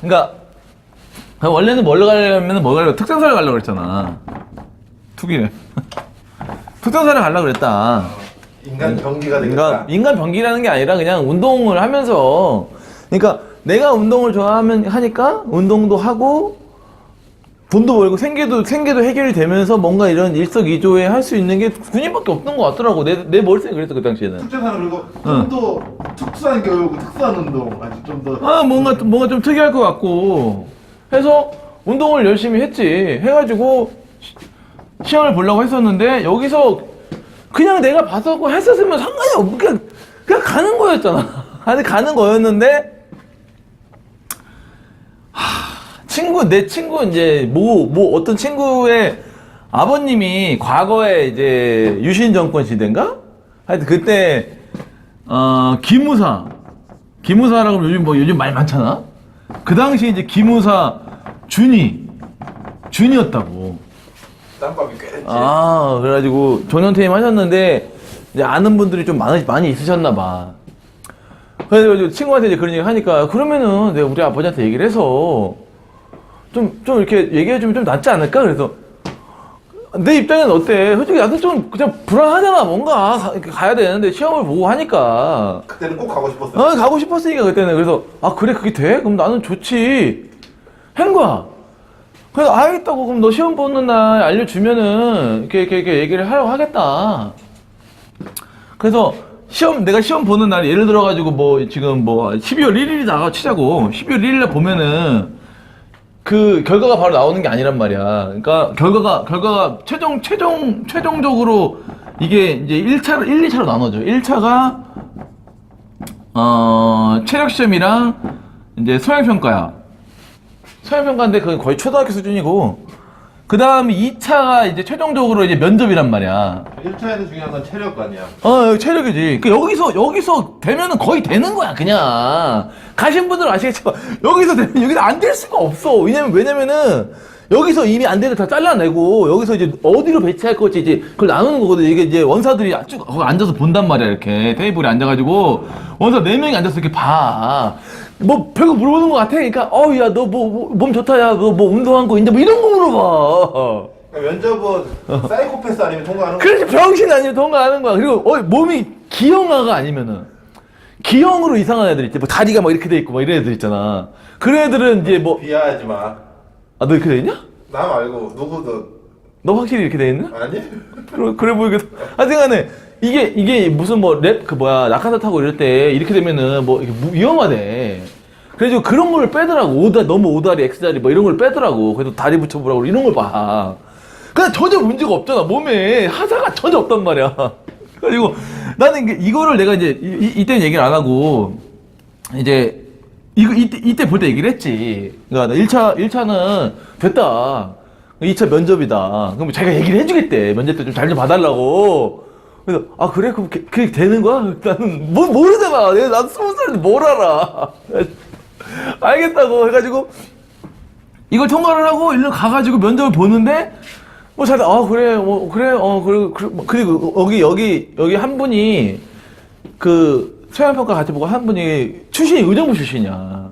그러니까 원래는 뭘 가려면 뭘 가려고 특전사를 가려고 그랬잖아. 투기를. 특전사를 가려고 그랬다. 인간 병기가 되겠다. 인간 인간 병기라는 게 아니라 그냥 운동을 하면서 그러니까 내가 운동을 좋아하면 하니까 운동도 하고 돈도 벌고 생계도 생계도 해결이 되면서 뭔가 이런 일석이조에 할 수 있는 게 군인밖에 없는 것 같더라고 내 내 머릿속에 그랬어 그 당시에는 특전사는 그리고 응. 좀더 특수한 교육, 특수한 운동, 아주 좀 더. 아 뭔가 좀- 뭔가 좀 특이할 것 같고 해서 운동을 열심히 했지 해가지고 시- 시험을 보려고 했었는데 여기서 그냥 내가 봐서 했었으면 상관이 없 그냥 그냥 가는 거였잖아 아니 가는 거였는데 하, 친구 내 친구 이제 뭐뭐 어떤 친구의 아버님이 과거에 이제 유신 정권 시대인가 하여튼 그때 어 기무사 기무사라고 요즘 뭐 요즘 말 많잖아. 그 당시 이제 기무사 준이 준이었다고. 땀밥이 꽤 됐지. 아 그래가지고 전현퇴임 하셨는데 이제 아는 분들이 좀 많이 많이 있으셨나 봐. 그래가지고 친구한테 이제 그런 얘기 하니까 그러면은 내가 우리 아버지한테 얘기를 해서 좀 좀 이렇게 얘기해주면 좀 낫지 않을까? 그래서 내 입장에는 어때? 솔직히 나도 좀 그냥 불안하잖아 뭔가. 가, 가야 되는데 시험을 보고 하니까. 그때는 꼭 가고 싶었어. 어, 가고 싶었으니까 그때는. 그래서 아 그래 그게 돼? 그럼 나는 좋지. 한 거야. 그래서 알겠다고. 그럼 너 시험 보는 날 알려주면은 이렇게 이렇게, 이렇게 얘기를 하려고 하겠다. 그래서 시험 내가 시험 보는 날 예를 들어 가지고 뭐 지금 뭐 12월 1일이 나가 치자고. 12월 1일 날 보면은 그 결과가 바로 나오는 게 아니란 말이야. 그러니까 결과가 결과가 최종 최종 최종적으로 이게 이제 1차 1, 2차로 나눠져. 1차가 어 체력 시험이랑 이제 소양 평가야. 소양 평가인데 그건 거의 초등학교 수준이고 그 다음에 2차가 이제 최종적으로 이제 면접이란 말이야. 1차에서 중요한 건 체력관이야. 어, 체력이지. 그 여기서 여기서 되면은 거의 되는 거야, 그냥. 가신 분들은 아시겠지만 여기서 되면 여기서 안 될 수가 없어. 왜냐면 왜냐면은 여기서 이미 안 되는 다 잘라내고 여기서 이제 어디로 배치할 거지 이제 그걸 나누는 거거든. 이게 이제 원사들이 쭉 거기 앉아서 본단 말이야, 이렇게 테이블에 앉아가지고 원사 네 명이 앉아서 이렇게 봐. 뭐 별거 물어보는 거 같아. 그러니까 어, 야, 너 뭐 몸 좋다, 야, 너 뭐 운동한 거 있는데 뭐 이런 거 물어봐. 그러니까 면접은 사이코패스 아니면 통과하는 거. 그렇지 병신 아니면 통과하는 거야. 그리고 어, 몸이 기형아가 아니면은 기형으로 이상한 애들 있지. 뭐 다리가 막 이렇게 돼 있고 막 이런 애들 있잖아. 그런 애들은 이제 뭐 비하하지 마. 아 너 이렇게 돼 있냐? 나 말고 누구도 너 확실히 이렇게 돼 있나? 아니? 그래, 그래 보이겠다. 하여튼간에 이게 이게 무슨 뭐 랩 그 뭐야 낙하산 타고 이럴 때 이렇게 되면은 뭐 이게 무- 위험하대. 그래서 그런 걸 빼더라고. 오다 너무 오다리 X다리 뭐 이런 걸 빼더라고. 그래서 다리 붙여보라고 이런 걸 봐. 그냥 전혀 문제가 없잖아. 몸에 하자가 전혀 없단 말이야. 그리고 나는 이게 이거를 내가 이제 이, 이, 때는 얘기를 안 하고 이제 이거 이때 이때 볼 때 얘기를 했지. 그러니까 1차 1차는 됐다. 2차 면접이다. 그럼 자기가 얘기를 해주겠대. 면접 때 좀 잘 좀 봐달라고. 그래서 아 그래 그럼 그- 그게 되는 거야? 나는 뭐 모르잖아. 내가 나도 스무 살인데 뭘 알아? 알겠다고 해가지고 이걸 통과를 하고 일로 가가지고 면접을 보는데 뭐 잘, 아 그래, 뭐 그래, 어 그리고 그리고, 그리고 여기 여기 여기 한 분이 그 소양 평가 같이 보고 한 분이 출신이 의정부 출신이야.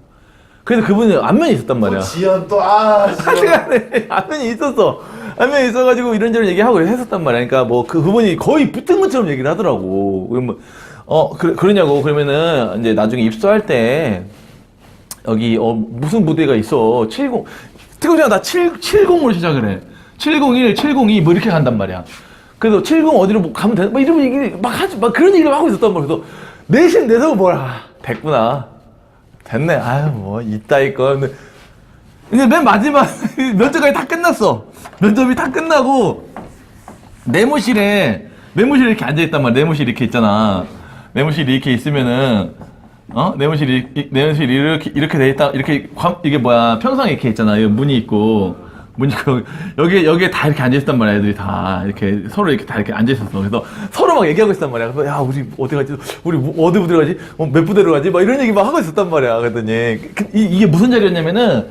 그래서 그분이 안면이 있었단 말이야. 또 지연 또 아. 지연. 하여튼간에 안면이 있었어. 안면이 있어가지고 이런저런 얘기하고 했었단 말이야. 그러니까 뭐 그 그분이 거의 붙은 것처럼 얘기를 하더라고. 그러면 어 그, 그러냐고. 그러면은 이제 나중에 입소할 때 여기 어 무슨 무대가 있어? 70 특허장 나 7, 70으로 시작을 해. 701, 702 뭐 이렇게 간단 말이야. 그래서 70 어디로 뭐 가면 되나 막 이런 얘기 막 하지 막 그런 얘기를 하고 있었단 말이야. 그래서 내신 내서 뭐라 됐구나. 됐네. 아유 뭐 이따위 건 근데 맨 마지막 면접까지 다 끝났어. 면접이 다 끝나고 내무실에 내무실에 이렇게 앉아 있단 말이야. 내무실 이렇게 있잖아. 내무실이 이렇게 있으면은 어? 내무실이 이- 내무실이 이렇게 이렇게 돼 있다. 이렇게 관- 이게 뭐야? 평상에 이렇게 있잖아. 여기 문이 있고. 문이 있고. 여기 여기에 다 이렇게 앉아 있단 말이야. 애들이 다 이렇게 서로 이렇게 다 이렇게 앉아 있었어 그래서 서로 막 얘기하고 있단 말이야. 그래서 야 우리 어디 가지? 우리 뭐- 어디 부대로 가지? 어, 몇 부대로 가지? 막 이런 얘기 막 하고 있었단 말이야. 그랬더니. 그- 이, 이게 무슨 자리였냐면은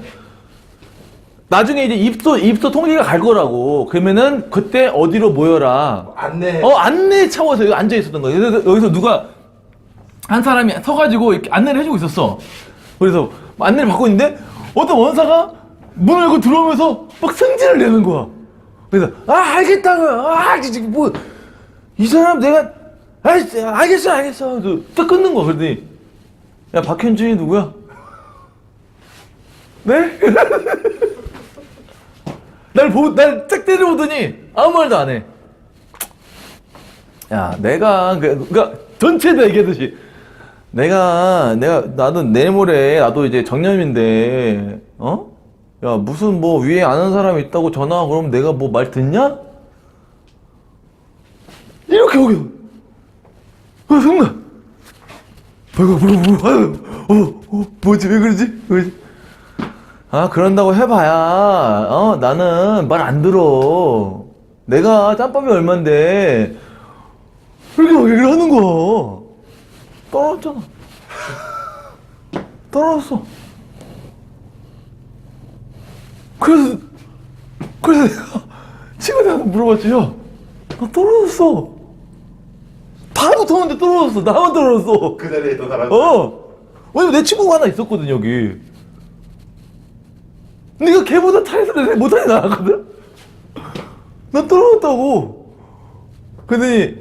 나중에 이제 입소 입소 통지가 갈 거라고 그러면은 그때 어디로 모여라 안내. 어 안내 차원에서 여기 앉아 있었던 거예요. 그래서 여기서 누가 한 사람이 서가지고 이렇게 안내를 해주고 있었어. 그래서 안내를 받고 있는데 어떤 원사가 문을 열고 들어오면서 막 승질을 내는 거야. 그래서 아 알겠다고 아 진짜 뭐이 사람 내가 아 알겠어 알겠어 그래서 딱 끊는 거야. 그러더니 야 박현준이 누구야? 네? 날 보, 날딱 때려보더니 아무 말도 안 해. 야, 내가, 그, 그니까, 전체 다 얘기하듯이. 내가, 내가, 나도 내일 모레, 나도 이제 정년인데, 어? 야, 무슨 뭐 위에 아는 사람 있다고 전화, 그러면 내가 뭐 말 듣냐? 이렇게 여기. 아, 성나. 뭐가, 뭐, 뭐, 어, 어, 뭐지, 왜 그러지? 왜지? 아, 그런다고 해봐야, 어, 나는 말 안 들어. 내가 짬밥이 얼만데, 이렇게 막 얘기를 하는 거야. 떨어졌잖아. 떨어졌어. 그래서, 그래서 내가 친구들한테 물어봤지, 야, 나 떨어졌어. 다 붙었는데 떨어졌어. 나만 떨어졌어. 그 자리에 있던 사람. 어! 왜냐면 내 친구가 하나 있었거든, 여기. 네가 걔보다 타이틀을 못하게 나왔거든? 난 떨어졌다고. 근데,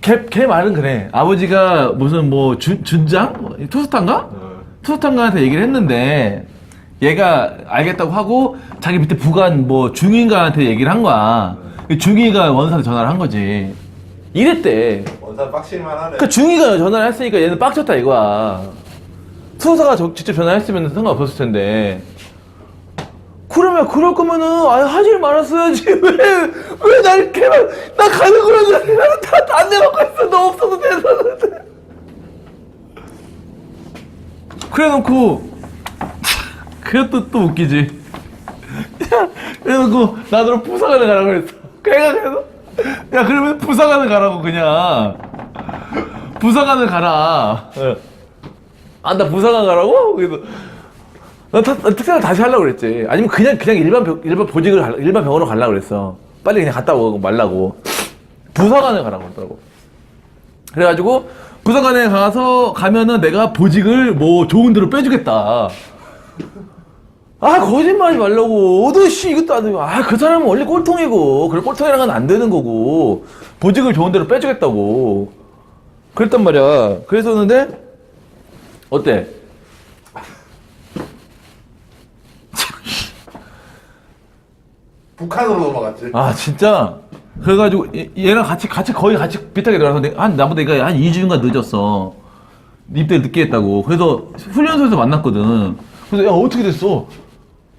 걔, 걔 말은 그래. 아버지가 무슨 뭐, 준, 준장? 뭐, 투스탄가? 투스탄가한테 얘기를 했는데, 얘가 알겠다고 하고, 자기 밑에 부관 뭐, 중인가한테 얘기를 한 거야. 그 중이가 원사한테 전화를 한 거지. 이랬대. 원산 빡칠만 하네. 그 중이가 전화를 했으니까 얘는 빡쳤다 이거야. 저- 직접 전화했으면 상관없었을 텐데. 그러면 그럴 거면은 아예 하질 말았어야지. 왜왜날 걔만 나 가는 거라고 나는 다 안내 받고 있어. 너 없어도 되는데. 그래놓고 그것도 또 웃기지. 그래놓고 나더러 부사관에 가라고 그랬어. 걔가 그래서 야 그러면 부사관에 가라고 그냥. 부사관을 가라. 아, 나 부사관 가라고? 그래서 특사를 다시 하려고 그랬지. 아니면 그냥 그냥 일반 병- 일반 보직을 갈- 일반 병원으로 가려고 그랬어. 빨리 그냥 갔다 오고 말라고. 부사관을 가라고 그러더라고. 그래가지고 부사관에 가서 가면은 내가 보직을 뭐 좋은 데로 빼주겠다. 아 거짓말하지 말라고 어더씨 이것도 안 되고 아 그 사람은 원래 꼴통이고 그래 꼴통이랑은 안 되는 거고 보직을 좋은 데로 빼주겠다고 그랬단 말이야 그랬었는데 어때 북한으로 넘어갔지. 아 진짜? 그래가지고 얘- 얘랑 같이 같이 거의 같이 비슷하게 놀아서 내가 한 나보다 얘가 한 2주인가 늦었어. 입대 늦게 했다고. 그래서 훈련소에서 만났거든. 그래서 야 어떻게 됐어?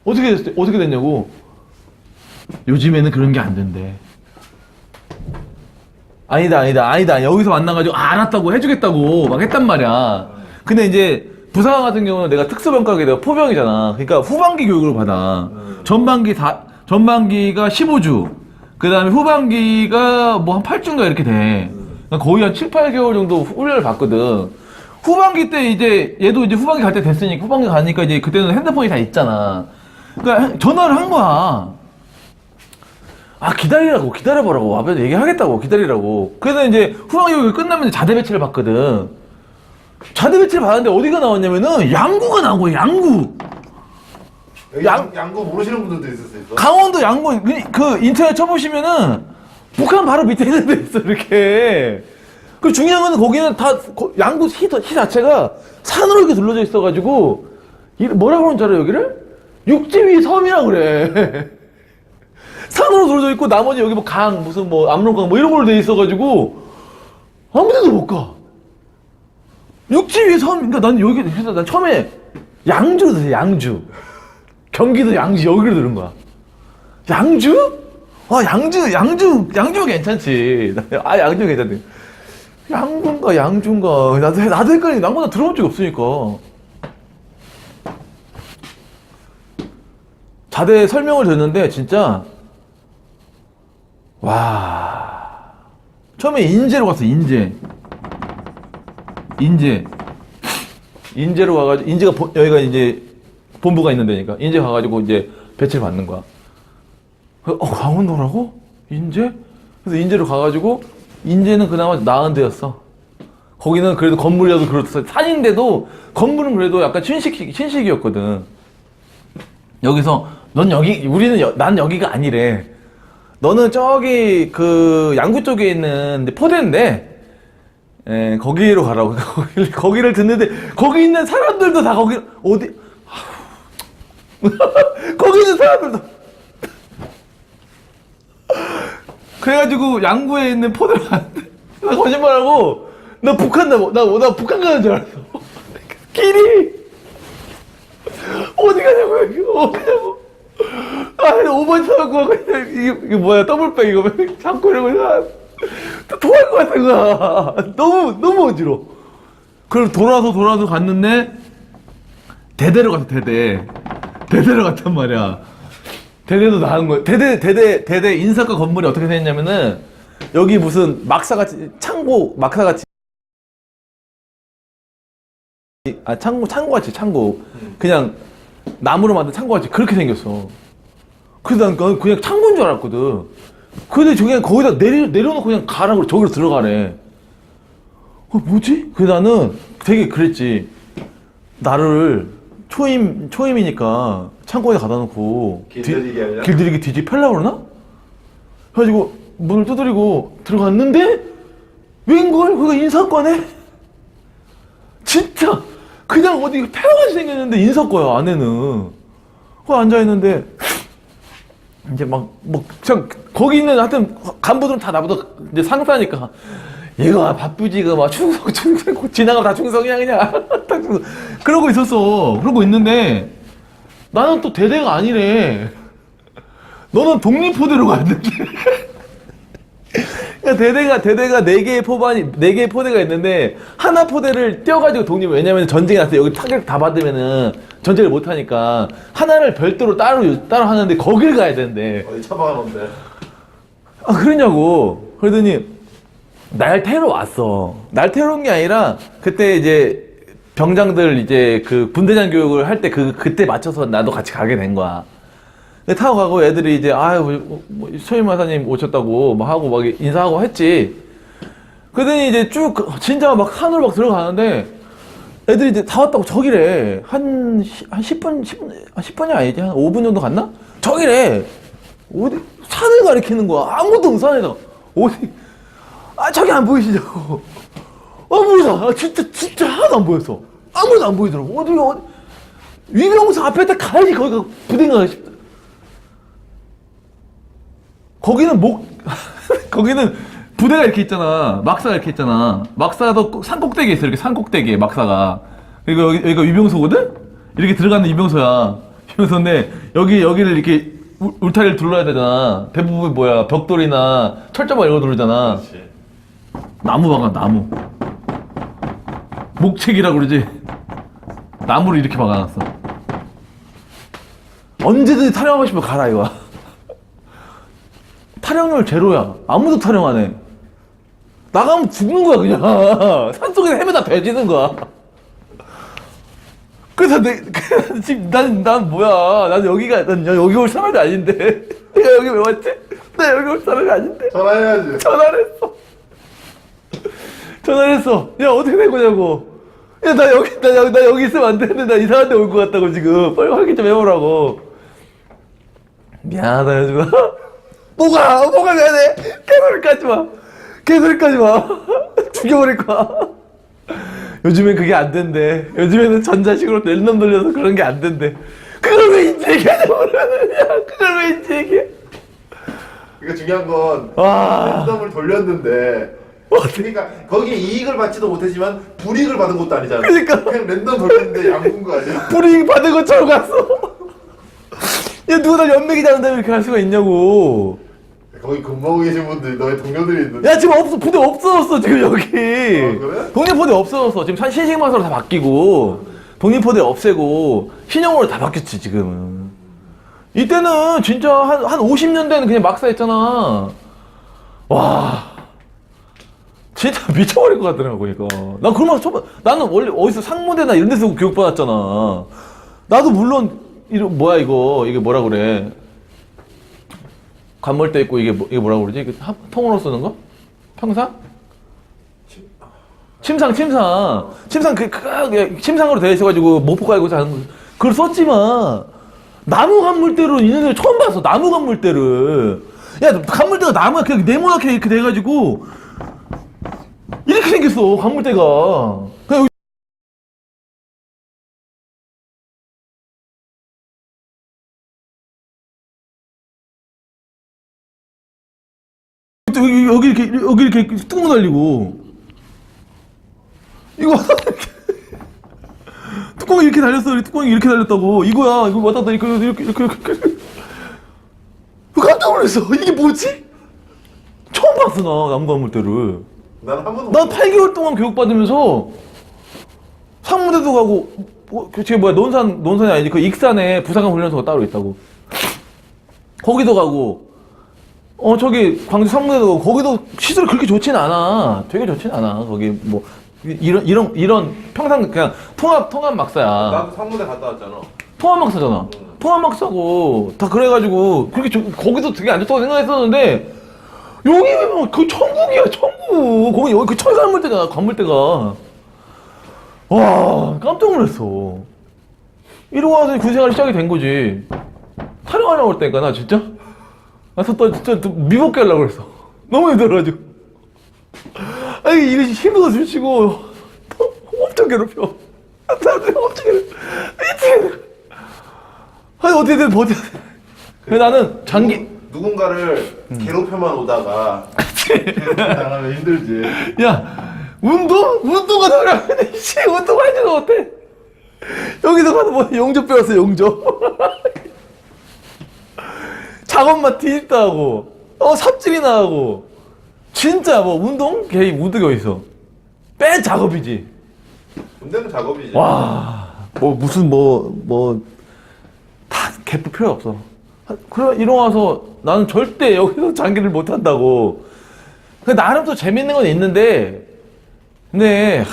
어떻게 됐어 어떻게 됐냐고. 요즘에는 그런 게 안 된대. 아니다 아니다 아니다. 여기서 만나가지고 아, 알았다고 해주겠다고 막 했단 말이야. 근데 이제 부상 같은 경우는 내가 특수병과게 내가 포병이잖아. 그러니까 후반기 교육을 받아. 전반기 다 전반기가 15주 그 다음에 후반기가 뭐 한 8주인가 이렇게 돼. 그러니까 거의 한 7, 8개월 정도 훈련을 받거든. 후반기 때 이제 얘도 이제 후반기 갈 때 됐으니까 후반기 가니까 이제 그때는 핸드폰이 다 있잖아. 그러니까 전화를 한 거야. 아 기다리라고 기다려보라고. 와서 얘기하겠다고 기다리라고. 그래서 이제 교육이 끝나면 자대 배치를 받거든. 자대 배치를 받았는데 어디가 나왔냐면은 양구가 나온 거야 양구 양, 양구 모르시는 분들도 있을 수 있어. 강원도 양구 그- 그 인터넷 쳐보시면은 북한 바로 밑에 있는 데 있어 이렇게 그 중요한 거는 거기는 다 거- 양구 시, 시 자체가 산으로 이렇게 둘러져 있어가지고 이- 뭐라 그러는 줄 알아 여기를? 육지 위 섬이라 그래 산으로 둘러져 있고 나머지 여기 뭐 강 무슨 뭐 압록강 뭐 이런 걸로 돼 있어가지고 아무 데도 못 가. 육지 위 섬, 그러니까 난 여기 그래서 난 처음에 양주로 들었어 양주. 경기도 양주 여기로 들은 거야. 양주? 아 양주 양주 양주 괜찮지. 아 양주 괜찮네. 양구인가 양주인가 나도 나도 헷갈리. 양보다 들어본 적이 없으니까. 자대 설명을 듣는데 진짜 와 처음에 인제로 갔어 인제 인제 인제로 가가지고 인제가 본- 여기가 이제 본부가 있는 데니까 인제 가가지고 이제 배치를 받는 거야. 그, 어 강원도라고? 인제? 그래서 인제로 가가지고 인제는 그나마 나은 데였어. 거기는 그래도 건물이라도 그렇다. 산인데도 건물은 그래도 약간 신식, 신식이었거든. 여기서 넌 여기 우리는 여- 난 여기가 아니래. 너는 저기 그 양구 쪽에 있는 포대인데 에, 거기로 가라고 거기를 듣는데 거기 있는 사람들도 다 거기 어디 거기 있는 사람들도. 그래가지고 양구에 있는 포대를 갔는데 나 거짓말하고 나 북한 나, 나, 나 북한 가는 줄 알았어. 길이 어디 가냐고 여기. 어디 가냐고. 아 5번 차갖고 이게, 이게 뭐야 더블백 이거 잡고 이러고 또 토할 것 같은 거야 너무 너무 어지러워. 그걸 돌아서 돌아서 갔는데 대대로 갔어 대대 대대로 갔단 말이야. 대대도 나은 거야. 대대 대대 대대 인사과 건물이 어떻게 생겼냐면은 여기 무슨 막사같이 창고 막사같이. 아 창고 창고같이 창고. 그냥 나무로 만든 창고같이 그렇게 생겼어. 그래서 난 그냥 창고인 줄 알았거든. 근데 저기 그냥 거기다 내려, 내려놓고 그냥 가라고. 저기로 들어가래. 어 뭐지? 그래서 나는 되게 그랬지. 나를 초임 초임이니까 창고에 가다 놓고 길들이기 하냐? 길들이기 뒤지 펴려고 그러나? 그래가지고 문을 두드리고 들어갔는데 웬걸 그거 인사과네? 진짜 그냥 어디 폐허같이 생겼는데 인사과야 안에는 거기 앉아있는데 이제 막, 뭐, 참, 거기 있는 하여튼 간부들은 다 나보다 이제 상사니까. 얘가 바쁘지, 그막 충성, 충성, 지나가면 다 충성이야, 그냥. 다 충성. 그러고 있었어. 그러고 있는데 나는 또 대대가 아니래. 너는 독립포대로 갔는데. 그러니까 대대가 대대가 네 개의 포반이 네 개의 포대가 있는데 하나 포대를 떼어가지고 독립 왜냐면 전쟁이 났을 때 여기 타격 다 받으면은 전쟁을 못 하니까 하나를 별도로 따로 따로 하는데 거길 가야 되는데 어디 처박아놓은데 아 그러냐고 그러더니 날 태러 왔어. 날 태러 온 게 아니라 그때 이제 병장들 이제 그 분대장 교육을 할 때 그 그때 맞춰서 나도 같이 가게 된 거야. 근데 타고 가고 애들이 이제 아유 뭐, 소임 마사님 오셨다고 막 하고 막 인사하고 했지. 그러더니 이제 쭉 그- 진짜 막 산으로 막 들어가는데 애들이 이제 다 왔다고 저기래. 한, 시- 한 10분 10분 10분이 아니지? 한 5분 정도 갔나? 저기래. 어디 산을 가리키는 거야. 아무것도 없는 산에다가 어디 아 저기 안 보이시냐고. 아 보이다 아, 진짜 진짜 하나도 안 보였어. 아무도 안 보이더라고. 어디 어디 위병사 앞에 딱 가야지 거기 가 부대인가 싶다 거기는 목 거기는 부대가 이렇게 있잖아. 막사가 이렇게 있잖아. 막사도 꼭산 꼭대기에 있어 이렇게 산 꼭대기에 막사가. 그리고 여기, 여기가 위병소거든? 이렇게 들어가는 위병소야. 위병소인데 여기 여기를 이렇게 울- 울타리를 둘러야 되잖아. 대부분 뭐야 벽돌이나 철조망 이런 거 두르잖아. 그렇지 나무 박아 나무. 목책이라고 그러지. 나무를 이렇게 박아놨어. 언제든지 타령하고 싶으면 가라 이거야 타령률 제로야. 아무도 타령 안해. 나가면 죽는 거야 그냥. 산속에서 헤매다 돼지는 거야. 그래서 내 그래서 지금 난, 난 뭐야. 난 여기가 난 여기 올 사람이 아닌데. 내가 여기 왜 왔지? 나 여기 올 사람이 아닌데. 전화해야지. 전화를 했어. 전화를 했어. 야, 어떻게 된 거냐고. 야, 나 여기, 나 여기, 나 여기 있으면 안 되는데, 나 이상한 데 올 것 같다고, 지금. 빨리 확인 좀 해보라고. 미안하다, 여주가. 뭐가, 뭐가 미안해. 개소리 까지 마. 개소리 까지 마. 죽여버릴 거야. 요즘엔 그게 안 된대. 요즘에는 전자식으로 낼놈 돌려서 그런 게 안 된대. 그걸 왜 이제 얘기하냐고 그러느냐. 그걸 왜 이제 얘기해. 이거 중요한 건 와. 랜덤을 돌렸는데 그러니까 거기에 이익을 받지도 못했지만 불이익을 받은 것도 아니잖아 그러니까. 그냥 랜덤 돌렸는데 양분 거 아니야 불이익 받은 것처럼 갔어. 야, 누가 날 연맥이자는데 이렇게 할 수가 있냐고. 거기 근무하고 계신 분들 너의 동료들이 있는데 야, 지금 없어. 부대 없어졌어, 지금 여기. 그래? 독립포대 없어졌어. 지금 산 신식마사로 다 바뀌고, 독립포대 없애고, 신형으로 다 바뀌었지, 지금은. 이때는 진짜 한, 한 50년대는 그냥 막사 했잖아. 와. 진짜 미쳐버릴 것 같더라고, 이거. 난 그런 말 처음, 봐. 나는 원래 어디서 상무대나 이런 데서 교육받았잖아. 나도 물론, 이거 뭐야, 이거. 이게 뭐라 그래. 관물대 있고, 이게, 뭐, 이게 뭐라 그러지? 이게 합- 통으로 쓰는 거? 평상? 침상, 침상. 침상, 그, 그, 침상으로 되어 있어가지고, 모포 깔고 자는 거. 그걸 썼지만, 나무 있는 애 처음 봤어. 나무 간물대를. 야, 간물대가 나무가 그냥 네모나게 이렇게 돼가지고, 이렇게 생겼어, 간물대가. 그냥 여기 여기, 여기 이렇게, 여기 이렇게 뚜껑 달리고. 이거. 뚜껑이 이렇게 달렸어. 이 뚜껑이 이렇게 달렸다고. 이거야. 이거 왔다 갔다 이렇게, 이렇게, 이렇게, 이렇게. 깜짝 놀랐어. 이게 뭐지? 처음 봤어, 나, 나무 건물대를. 난 한 번도 나못 8개월 동안 교육받으면서 상무대도 가고, 뭐, 그, 저게 뭐야, 논산, 논산이 아니지. 그 익산에 부사관 훈련소가 따로 있다고. 거기도 가고, 어, 저기, 광주 상무대도 가고, 거기도 시설이 그렇게 좋진 않아. 되게 좋진 않아. 거기, 뭐, 이- 이런, 이런, 이런, 평상, 그냥 통합, 통합 막사야. 나도 상무대 갔다 왔잖아. 통합 막사잖아. 통합 막사고, 다 그래가지고, 그렇게 좋- 거기도 되게 안 좋다고 생각했었는데, 여기 그 천국이야, 천국. 거기 여기 그 철산물대가, 관물대가. 와, 깜짝 놀랐어. 이러고 와서 군 생활이 시작이 된 거지. 촬영하려고 올 때니까, 나 진짜. 나또 진짜 또 미복게 하려고 그랬어. 너무 힘들어가지고. 아니, 이거 힘들어 숨쉬고, 엄청 괴롭혀. 사람들이 엄청 괴롭혀. 아니, 어떻게든 버텨야 돼. 나는 장기, 누군가를 음. 괴롭혀만 오다가 당하면 힘들지. 야, 운동? 운동 가서 그러면, 씨, 운동 하지도 못해. 여기서 가서 뭐, 용접 배웠어, 용접. 작업만 뒤집다 하고, 어, 삽질이나 하고. 진짜 뭐, 운동? 걔 운동이 어딨어. 뺀 작업이지. 군대는 작업이지. 와, 뭐, 무슨, 뭐, 뭐, 다 개뿔 필요 없어. 그래, 와서 나는 절대 여기서 장기를 못 한다고. 그 나름 또 재밌는 건 있는데, 근데, 하,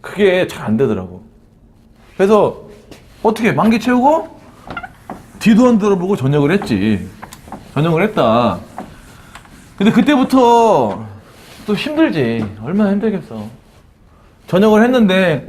그게 잘 안 되더라고. 그래서, 어떻게, 만기 채우고, 뒤도 안 들어보고 전역을 했지. 전역을 했다. 근데 그때부터 또 힘들지. 얼마나 힘들겠어. 전역을 했는데,